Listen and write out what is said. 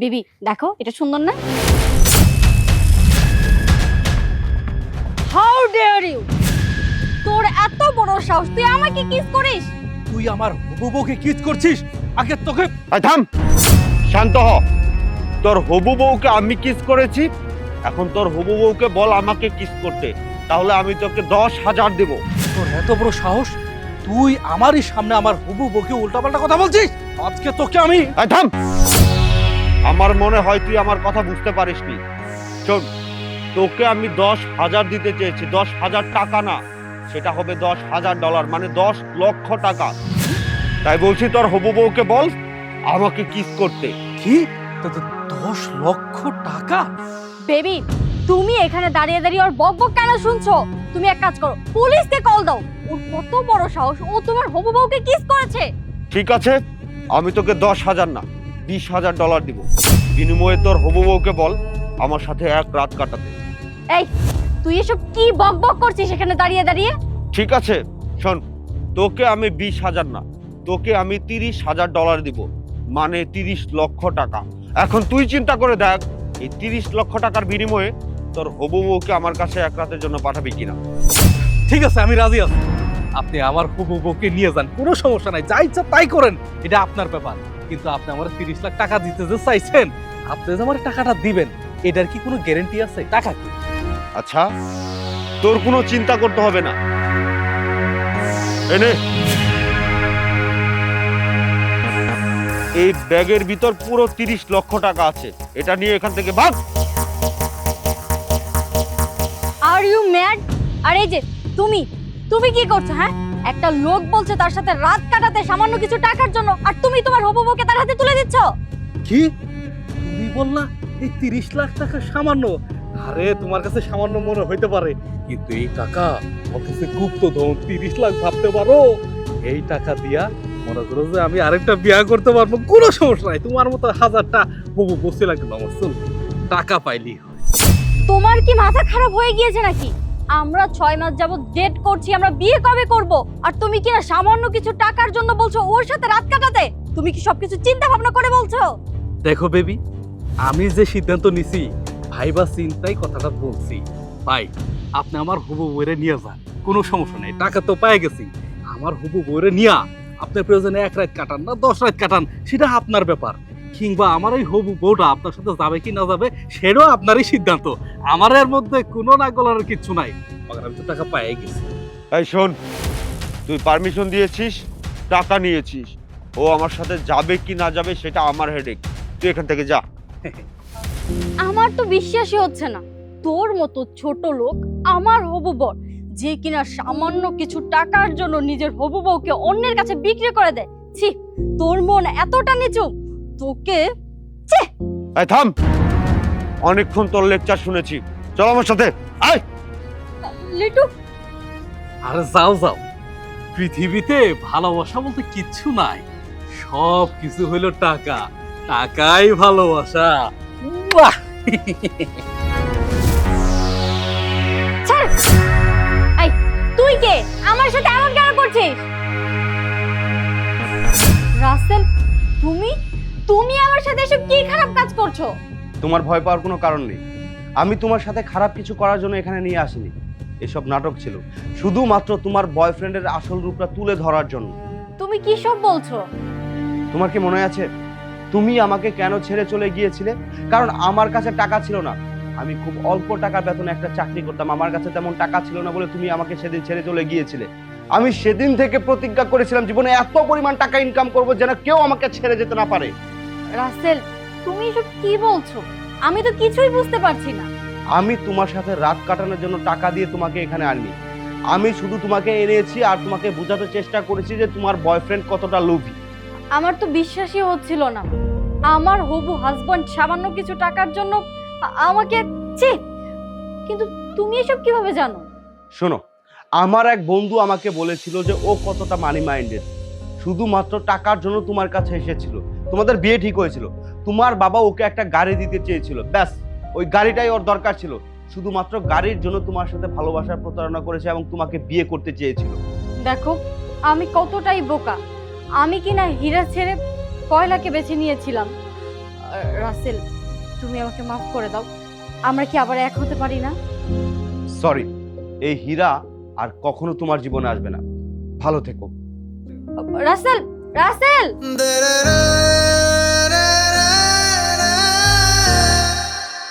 Baby দেখো এটা সুন্দর না? হাউ ডেয়ার ইউ তোর এত বড় সাহস তুই আমাকে কিস করিস? তুই আমার হবু বউকে কিস করছিস? আগে তোকে থাম! শান্ত হ। তোর হবু বউকে আমি কিস করেছি। এখন তোর হবু বউকে বল আমাকে কিস করতে। তাহলে আমি তোকে দশ হাজার দেব। তোর এত বড় সাহস? তুই আমারই সামনে আমার হবু বউকে উল্টাপাল্টা কথা বলছিস? আজকে তোকে আমি থাম! আমার মনে হয় তুই আমার কথা বুঝতে পারিসনি। শোন তোকে আমি দশ হাজার দিতে চেয়েছি দশ হাজার টাকা না সেটা হবে দশ হাজার ডলার মানে দশ লক্ষ টাকা। তাই বলছি তোর হবু বউকে বল আমাকে কিস করতে। কি? দশ লক্ষ টাকা? বেবি তুমি এখানে দাঁড়িয়ে দাঁড়িয়ে ওর বক বক কেন শুনছো? তুমি এক কাজ করো পুলিশকে কল দাও। ওর কত বড় সাহস ও তোমার হবু বউকে কিস করেছে। ঠিক আছে আমি তোকে দশ হাজার না বিশ হাজার ডলার দিব। বিনিময়ে তোর হবু বউকে বল আমার সাথে এক রাত কাটাতে। এই তুই এসব কি বক বক করছিস এখানে দাঁড়িয়ে দাঁড়িয়ে? ঠিক আছে শোন তোকে আমি বিশ হাজার না তোকে আমি তিরিশ হাজার ডলার দিব মানে তিরিশ লক্ষ টাকা। এখন তুই চিন্তা করে দেখ এই তিরিশ লক্ষ টাকার বিনিময়ে তোর হবু বউকে আমার কাছে এক রাতের জন্য পাঠাবি কিনা। ঠিক আছে আমি রাজি আছি। আপনি আমার হবু বউকে নিয়ে যান কোনো সমস্যা নাই যা ইচ্ছা তাই করেন এটা আপনার ব্যাপার। কিন্তু আপনি আমার তিরিশ লাখ টাকা দিতে যে চাইছেন আপনি যে আমার টাকাটা দিবেন এটার কি কোনো গ্যারেন্টি আছে? টাকা কি? আচ্ছা তোর কোনো চিন্তা করতে হবে না। এনে এই ব্যাগের ভিতর পুরো তিরিশ লক্ষ টাকা আছে। এটা নিয়ে এখান থেকে ভাগ। আর ইউ ম্যাড আর এই যে তুমি তুমি কি করছ হ্যাঁ? একটা লোক বলছে তার সাথে রাত কাটাতে সামান্য কিছু টাকার জন্য আর তুমি তোমার হবু বউকে তার হাতে তুলে দিচ্ছ? কি? তুমি বললা এই তিরিশ লাখ টাকা সামান্য। আরে তোমার কাছে সামান্য মনে হইতে পারে কিন্তু এই টাকা অফিসে গুপ্ত ধন তিরিশ লাখ ভাবতে পারো। এই টাকা দিয়া মনে করো যে আমি আরেকটা বিয়া করতে পারব কোনো সমস্যা নাই। তোমার মতো হাজারটা বহু বসে লাগবে আমার টাকা পাইলি তোমার কি মাথা খারাপ হয়ে গিয়েছে নাকি? আমরা ছয় মাস যাবত ডেট করছি, আমরা বিয়ে কবে করব? আর তুমি কি না সামান্য কিছু টাকার জন্য বলছো ওর সাথে রাত কাটাতে? তুমি কি সবকিছু চিন্তা ভাবনা করে বলছো? দেখো বেবি আমি যে সিদ্ধান্ত নিছি, ভাইবা চিন্তাই কথাটা বলছি। ভাই, আপনি আমার হুবু বইরে নিয়ে যান, কোনো সমস্যা নেই, টাকা তো পেয়ে গেছি। আমার হুবু বইরে নিয়া, আপনার প্রয়োজনে এক রাত কাটান না, দশ রাত কাটান, সেটা আপনার ব্যাপার। কিংবা আমার এই হবু বউটা আপনার সাথে যাবে কি না যাবে সেটাও আপনারই সিদ্ধান্ত। আমার এর মধ্যে কোনো না গলার কিচ্ছু নাই। আমি তো টাকা পাই গেছি। এই শোন তুই পারমিশন দিয়েছিস টাকা নিয়েছিস। ও আমার সাথে যাবে কি না যাবে সেটা আমার হেডেক তুই এখান থেকে যা। আমার তো বিশ্বাসই হচ্ছে না। তোর মতো ছোট লোক আমার হবু বর যে কিনা সামান্য কিছু টাকার জন্য নিজের হবু বউকে অন্যের কাছে বিক্রি করে দেয়। ছি তোর মন এতটা নিচু তোকে? এই থাম! অনেকক্ষণ তোর লেকচার শুনেছি। চল আমার সাথে। আয়! লিটু! আরে যাও যাও। পৃথিবীতে ভালোবাসা বলতে কিচ্ছু নাই। সব কিছু হইল টাকা। টাকাই ভালোবাসা। বাহ! তুই কে? আমার সাথে এমন কেন করছিস? রাসেল তুমি? তুমি আমার সাথে এসব কি খারাপ কাজ করছ? তোমার ভয় পাওয়ার কোনো কারণ নেই। আমি তোমার সাথে খারাপ কিছু করার জন্য এখানে নিয়ে আসিনি। এসব নাটক ছিল। শুধুমাত্র তোমার বয়ফ্রেন্ডের আসল রূপটা তুলে ধরার জন্য। তুমি কি সব বলছো? তোমার কি মনে আছে? তুমি আমাকে কেন ছেড়ে চলে গিয়েছিলে? কারণ আমার কাছে টাকা ছিল না। আমি খুব অল্প টাকার বেতনে একটা চাকরি করতাম। আমার কাছে তেমন টাকা ছিল না বলে তুমি আমাকে সেদিন ছেড়ে চলে গিয়েছিলে। আমি সেদিন থেকে প্রতিজ্ঞা করেছিলাম জীবনে এত পরিমাণ টাকা ইনকাম করব যেন কেউ আমাকে ছেড়ে যেতে না পারে। রাসেল তুমি এসব কি বলছো? আমি তো কিছুই বুঝতে পারছি না। আমি তোমার সাথে রাত কাটানোর জন্য টাকা দিয়ে তোমাকে এখানে আনি আমি শুধু তোমাকে এনেছি আর তোমাকে বোঝাতে চেষ্টা করেছি যে তোমার বয়ফ্রেন্ড কতটা লোভী। আমার তো বিশ্বাসই হচ্ছিল না। আমার হবু হাজবেন্ড সামান্য কিছু টাকার জন্য আমাকে ছি! কিন্তু তুমি এসব কীভাবে জানো? শোনো আমার এক বন্ধু আমাকে বলেছিল যে ও কতটা মানি মাইন্ডেড শুধুমাত্র টাকার জন্য তোমার কাছে এসেছিল। তোমাদের বিয়ে ঠিক হয়েছিল। তোমার বাবা ওকে একটা গাড়ি দিতে চেয়েছিল। ব্যাস ওই গাড়িটাই ওর দরকার ছিল। শুধুমাত্র গাড়ির জন্য তোমার সাথে ভালোবাসার প্রতারণা করেছে এবং তোমাকে বিয়ে করতে চেয়েছিল। দেখো আমি কতটাই বোকা। আমি কি না হীরা ছেড়ে কয়লাকে বেছে নিয়েছিলাম? রাসেল তুমি আমাকে মাফ করে দাও। আমরা কি আবার এক হতে পারি না? সরি এই হীরা আর কখনো তোমার জীবনে আসবে না। ভালো থেকো। রাসেল রাসেল!